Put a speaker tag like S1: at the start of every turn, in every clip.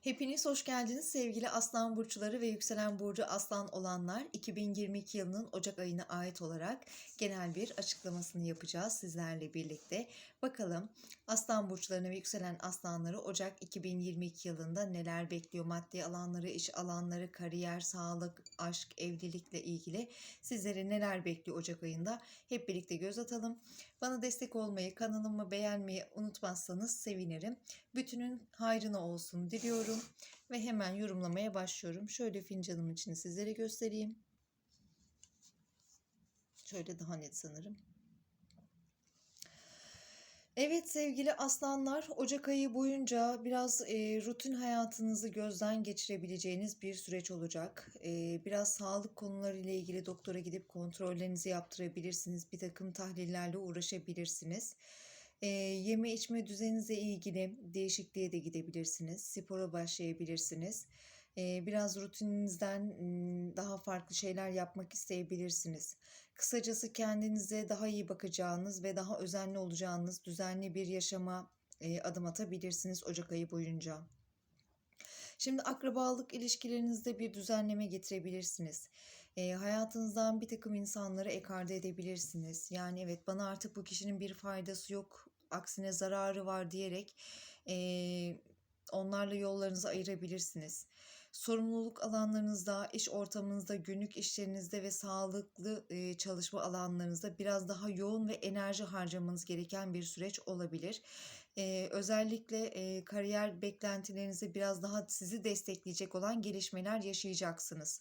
S1: Hepiniz hoş geldiniz sevgili Aslan burçları ve yükselen burcu Aslan olanlar. 2022 yılının Ocak ayına ait olarak genel bir açıklamasını yapacağız sizlerle birlikte. Bakalım Aslan burçlarını ve yükselen aslanları Ocak 2022 yılında neler bekliyor? Maddi alanları, iş alanları, kariyer, sağlık, aşk, evlilikle ilgili sizleri neler bekliyor Ocak ayında? Hep birlikte göz atalım. Bana destek olmayı, kanalımı beğenmeyi unutmazsanız sevinirim. Bütünün hayrına olsun diliyorum ve hemen yorumlamaya başlıyorum. Şöyle fincanımın içini sizlere göstereyim. Şöyle daha net sanırım. Evet sevgili aslanlar, Ocak ayı boyunca biraz e, rutin hayatınızı gözden geçirebileceğiniz bir süreç olacak. E, biraz sağlık konuları ile ilgili doktora gidip kontrollerinizi yaptırabilirsiniz. Bir takım tahlillerle uğraşabilirsiniz. E, yeme içme düzeninizle ilgili değişikliğe de gidebilirsiniz. Spora başlayabilirsiniz. E, biraz rutininizden daha farklı şeyler yapmak isteyebilirsiniz. Kısacası kendinize daha iyi bakacağınız ve daha özenli olacağınız düzenli bir yaşama e, adım atabilirsiniz Ocak ayı boyunca. Şimdi akrabalık ilişkilerinizde bir düzenleme getirebilirsiniz. E, hayatınızdan bir takım insanları ekarte edebilirsiniz. Yani evet bana artık bu kişinin bir faydası yok, aksine zararı var diyerek e, onlarla yollarınızı ayırabilirsiniz. Sorumluluk alanlarınızda, iş ortamınızda, günlük işlerinizde ve sağlıklı e, çalışma alanlarınızda biraz daha yoğun ve enerji harcamanız gereken bir süreç olabilir. E, özellikle e, kariyer beklentilerinizde biraz daha sizi destekleyecek olan gelişmeler yaşayacaksınız.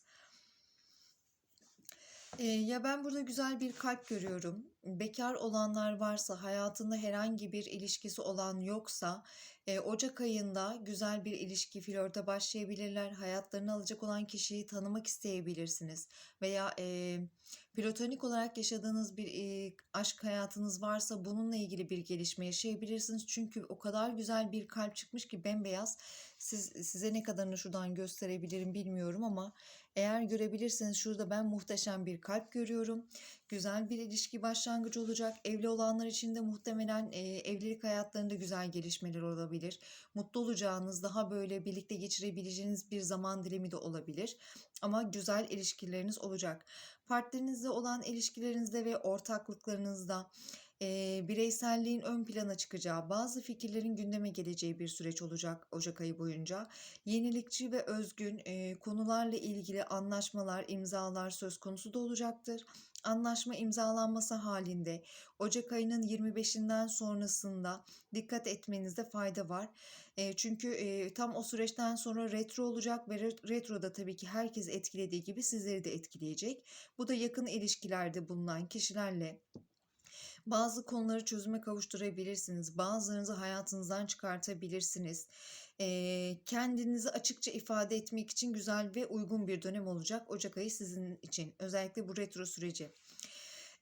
S1: E, ya ben burada güzel bir kalp görüyorum. Bekar olanlar varsa, hayatında herhangi bir ilişkisi olan yoksa, e, Ocak ayında güzel bir ilişki, flörte başlayabilirler. Hayatlarını alacak olan kişiyi tanımak isteyebilirsiniz. Veya e, platonik olarak yaşadığınız bir e, aşk hayatınız varsa bununla ilgili bir gelişme yaşayabilirsiniz. Çünkü o kadar güzel bir kalp çıkmış ki bembeyaz. Siz, size ne kadarını şuradan gösterebilirim bilmiyorum ama eğer görebilirseniz şurada ben muhteşem bir kalp görüyorum. Güzel bir ilişki başlangıcı olacak. Evli olanlar için de muhtemelen e, evlilik hayatlarında güzel gelişmeler olabilir. Mutlu olacağınız, daha böyle birlikte geçirebileceğiniz bir zaman dilimi de olabilir. Ama güzel ilişkileriniz olacak. Partnerinizle olan ilişkilerinizde ve ortaklıklarınızda e, bireyselliğin ön plana çıkacağı, bazı fikirlerin gündeme geleceği bir süreç olacak Ocak ayı boyunca. Yenilikçi ve özgün e, konularla ilgili anlaşmalar, imzalar söz konusu da olacaktır. Anlaşma imzalanması halinde Ocak ayının 25'inden sonrasında dikkat etmenizde fayda var. E, çünkü e, tam o süreçten sonra retro olacak ve retro da tabii ki herkes etkilediği gibi sizleri de etkileyecek. Bu da yakın ilişkilerde bulunan kişilerle bazı konuları çözüme kavuşturabilirsiniz. Bazılarınızı hayatınızdan çıkartabilirsiniz. E, kendinizi açıkça ifade etmek için güzel ve uygun bir dönem olacak Ocak ayı sizin için. Özellikle bu retro süreci.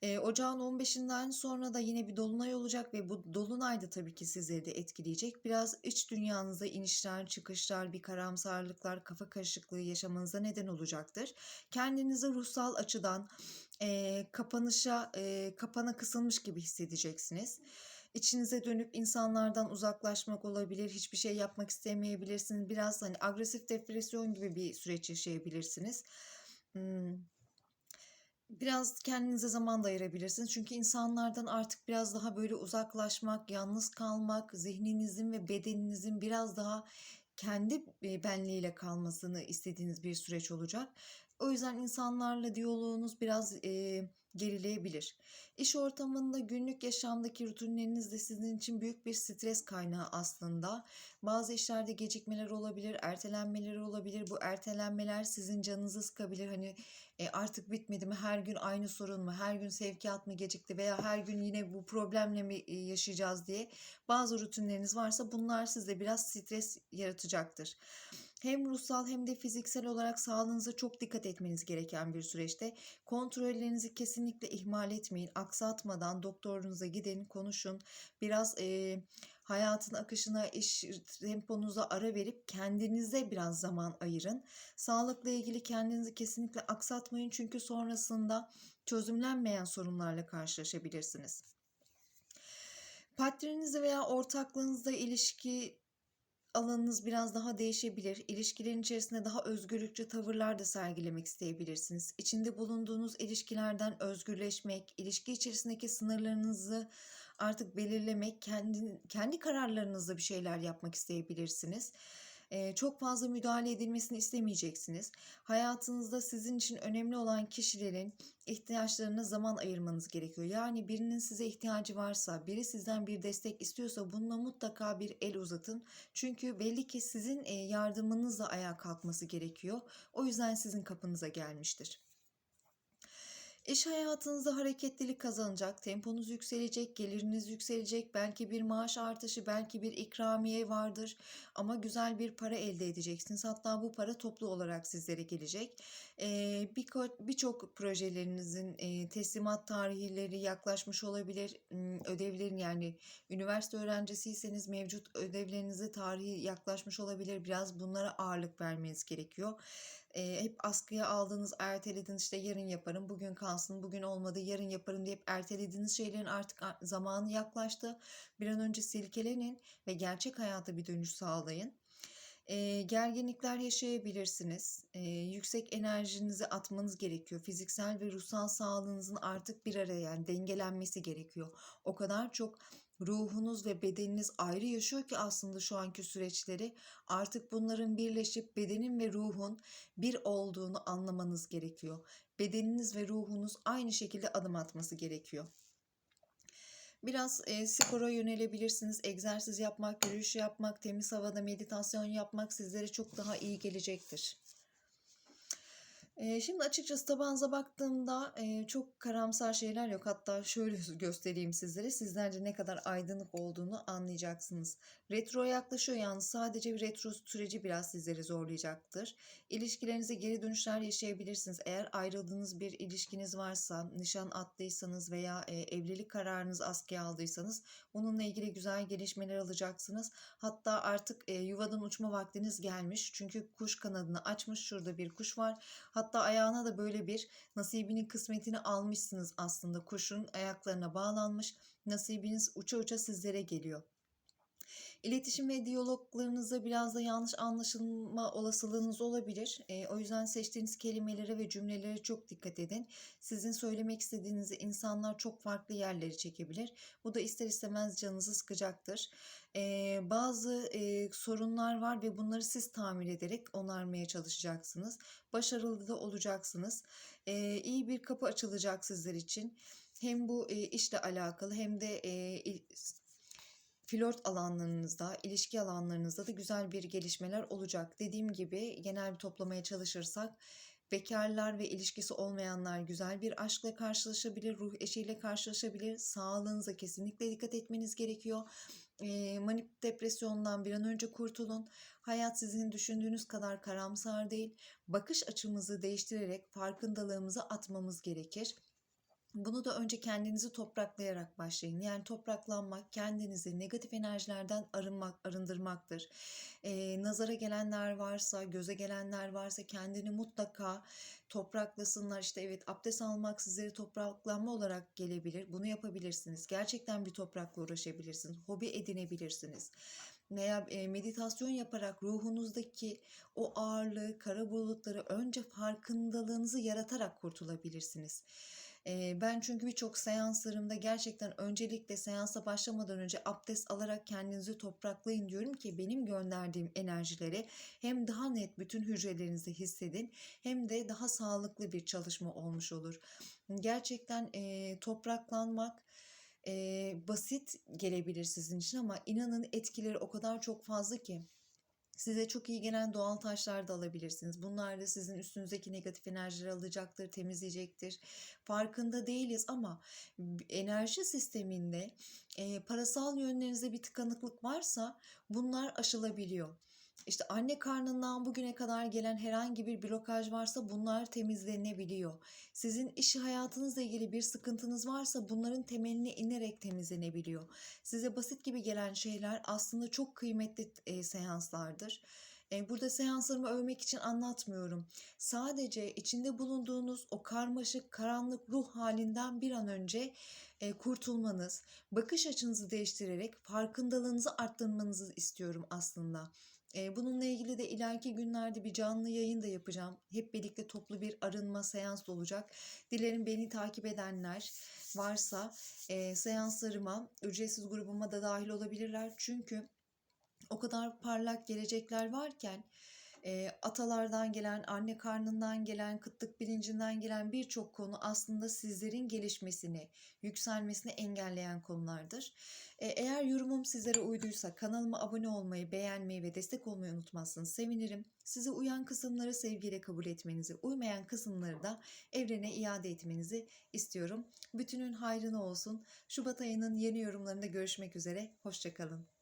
S1: E, ocağın 15'inden sonra da yine bir dolunay olacak ve bu dolunay da tabii ki sizleri de etkileyecek. Biraz iç dünyanızda inişler, çıkışlar, bir karamsarlıklar, kafa karışıklığı yaşamanıza neden olacaktır. Kendinizi ruhsal açıdan e, kapanışa, e, kapana kısılmış gibi hissedeceksiniz. İçinize dönüp insanlardan uzaklaşmak olabilir, hiçbir şey yapmak istemeyebilirsiniz. Biraz hani agresif depresyon gibi bir süreç yaşayabilirsiniz. Hmm biraz kendinize zaman da ayırabilirsiniz. Çünkü insanlardan artık biraz daha böyle uzaklaşmak, yalnız kalmak, zihninizin ve bedeninizin biraz daha kendi benliğiyle kalmasını istediğiniz bir süreç olacak. O yüzden insanlarla diyaloğunuz biraz e, gerileyebilir. İş ortamında günlük yaşamdaki rutinleriniz de sizin için büyük bir stres kaynağı aslında. Bazı işlerde gecikmeler olabilir, ertelenmeler olabilir. Bu ertelenmeler sizin canınızı sıkabilir. Hani e, artık bitmedi mi? Her gün aynı sorun mu? Her gün sevkiyat mı gecikti? Veya her gün yine bu problemle mi e, yaşayacağız diye bazı rutinleriniz varsa bunlar sizde biraz stres yaratacaktır. Hem ruhsal hem de fiziksel olarak sağlığınıza çok dikkat etmeniz gereken bir süreçte. Kontrollerinizi kesinlikle ihmal etmeyin. Aksatmadan doktorunuza gidin, konuşun. Biraz e, hayatın akışına, iş temponuza ara verip kendinize biraz zaman ayırın. Sağlıkla ilgili kendinizi kesinlikle aksatmayın çünkü sonrasında çözümlenmeyen sorunlarla karşılaşabilirsiniz. Partnerinizle veya ortaklığınızla ilişki alanınız biraz daha değişebilir. İlişkilerin içerisinde daha özgürlükçü tavırlar da sergilemek isteyebilirsiniz. İçinde bulunduğunuz ilişkilerden özgürleşmek, ilişki içerisindeki sınırlarınızı artık belirlemek, kendi, kendi kararlarınızla bir şeyler yapmak isteyebilirsiniz. Çok fazla müdahale edilmesini istemeyeceksiniz. Hayatınızda sizin için önemli olan kişilerin ihtiyaçlarına zaman ayırmanız gerekiyor. Yani birinin size ihtiyacı varsa, biri sizden bir destek istiyorsa bununla mutlaka bir el uzatın. Çünkü belli ki sizin yardımınızla ayağa kalkması gerekiyor. O yüzden sizin kapınıza gelmiştir. İş hayatınızda hareketlilik kazanacak, temponuz yükselecek, geliriniz yükselecek, belki bir maaş artışı, belki bir ikramiye vardır ama güzel bir para elde edeceksiniz. Hatta bu para toplu olarak sizlere gelecek. Birçok projelerinizin teslimat tarihleri yaklaşmış olabilir. Hmm, Ödevlerin yani üniversite öğrencisiyseniz mevcut ödevlerinize tarihi yaklaşmış olabilir. Biraz bunlara ağırlık vermeniz gerekiyor. Hep askıya aldığınız, ertelediğiniz işte yarın yaparım, bugün kalsın, bugün olmadı, yarın yaparım deyip ertelediğiniz şeylerin artık zamanı yaklaştı. Bir an önce silkelenin ve gerçek hayata bir dönüş sağlayın. Eee, gerginlikler yaşayabilirsiniz. Eee, yüksek enerjinizi atmanız gerekiyor. Fiziksel ve ruhsal sağlığınızın artık bir araya yani dengelenmesi gerekiyor. O kadar çok ruhunuz ve bedeniniz ayrı yaşıyor ki aslında şu anki süreçleri artık bunların birleşip bedenin ve ruhun bir olduğunu anlamanız gerekiyor. Bedeniniz ve ruhunuz aynı şekilde adım atması gerekiyor. Biraz e, spora yönelebilirsiniz. Egzersiz yapmak, yürüyüş yapmak, temiz havada meditasyon yapmak sizlere çok daha iyi gelecektir. Şimdi açıkçası tabağınıza baktığımda çok karamsar şeyler yok. Hatta şöyle göstereyim sizlere. Sizlerce ne kadar aydınlık olduğunu anlayacaksınız. Retro yaklaşıyor yalnız sadece bir retro süreci biraz sizleri zorlayacaktır. İlişkilerinize geri dönüşler yaşayabilirsiniz. Eğer ayrıldığınız bir ilişkiniz varsa, nişan attıysanız veya evlilik kararınızı askıya aldıysanız bununla ilgili güzel gelişmeler alacaksınız. Hatta artık yuvadan uçma vaktiniz gelmiş. Çünkü kuş kanadını açmış. Şurada bir kuş var. Hatta ayağına da böyle bir nasibinin kısmetini almışsınız aslında. Kuşun ayaklarına bağlanmış. Nasibiniz uça uça sizlere geliyor. İletişim ve diyaloglarınızda biraz da yanlış anlaşılma olasılığınız olabilir. Eee, o yüzden seçtiğiniz kelimelere ve cümlelere çok dikkat edin. Sizin söylemek istediğinizi insanlar çok farklı yerlere çekebilir. Bu da ister istemez canınızı sıkacaktır. Eee, bazı eee, sorunlar var ve bunları siz tamir ederek onarmaya çalışacaksınız. Başarılı da olacaksınız. Eee, iyi bir kapı açılacak sizler için. Hem bu eee, işle alakalı hem de il- flört alanlarınızda, ilişki alanlarınızda da güzel bir gelişmeler olacak. Dediğim gibi genel bir toplamaya çalışırsak bekarlar ve ilişkisi olmayanlar güzel bir aşkla karşılaşabilir, ruh eşiyle karşılaşabilir. Sağlığınıza kesinlikle dikkat etmeniz gerekiyor. Eee, manip depresyondan bir an önce kurtulun. Hayat sizin düşündüğünüz kadar karamsar değil. Bakış açımızı değiştirerek farkındalığımızı atmamız gerekir. Bunu da önce kendinizi topraklayarak başlayın. Yani topraklanmak, kendinizi negatif enerjilerden arınmak, arındırmaktır. Ee, nazara gelenler varsa, göze gelenler varsa kendini mutlaka topraklasınlar. İşte evet abdest almak sizlere topraklanma olarak gelebilir. Bunu yapabilirsiniz. Gerçekten bir toprakla uğraşabilirsiniz. Hobi edinebilirsiniz. Veya e, meditasyon yaparak ruhunuzdaki o ağırlığı, kara bulutları önce farkındalığınızı yaratarak kurtulabilirsiniz. Ben çünkü birçok seanslarımda gerçekten öncelikle seansa başlamadan önce abdest alarak kendinizi topraklayın diyorum ki benim gönderdiğim enerjileri hem daha net bütün hücrelerinizde hissedin hem de daha sağlıklı bir çalışma olmuş olur. Gerçekten topraklanmak basit gelebilir sizin için ama inanın etkileri o kadar çok fazla ki. Size çok iyi gelen doğal taşlar da alabilirsiniz. Bunlar da sizin üstünüzdeki negatif enerjileri alacaktır, temizleyecektir. Farkında değiliz ama enerji sisteminde e, parasal yönlerinizde bir tıkanıklık varsa bunlar aşılabiliyor. İşte anne karnından bugüne kadar gelen herhangi bir blokaj varsa bunlar temizlenebiliyor. Sizin iş hayatınızla ilgili bir sıkıntınız varsa bunların temeline inerek temizlenebiliyor. Size basit gibi gelen şeyler aslında çok kıymetli e, seanslardır. E, burada seanslarımı övmek için anlatmıyorum. Sadece içinde bulunduğunuz o karmaşık, karanlık ruh halinden bir an önce e, kurtulmanız, bakış açınızı değiştirerek farkındalığınızı arttırmanızı istiyorum aslında. Bununla ilgili de ileriki günlerde bir canlı yayın da yapacağım. Hep birlikte toplu bir arınma seansı olacak. Dilerim beni takip edenler varsa eee, seanslarıma, ücretsiz grubuma da dahil olabilirler. Çünkü o kadar parlak gelecekler varken eee, atalardan gelen, anne karnından gelen, kıtlık bilincinden gelen birçok konu aslında sizlerin gelişmesini, yükselmesini engelleyen konulardır. E, eğer yorumum sizlere uyduysa kanalıma abone olmayı, beğenmeyi ve destek olmayı unutmazsanız sevinirim. Size uyan kısımları sevgiyle kabul etmenizi, uymayan kısımları da evrene iade etmenizi istiyorum. Bütünün hayrına olsun. Şubat ayının yeni yorumlarında görüşmek üzere. Hoşçakalın.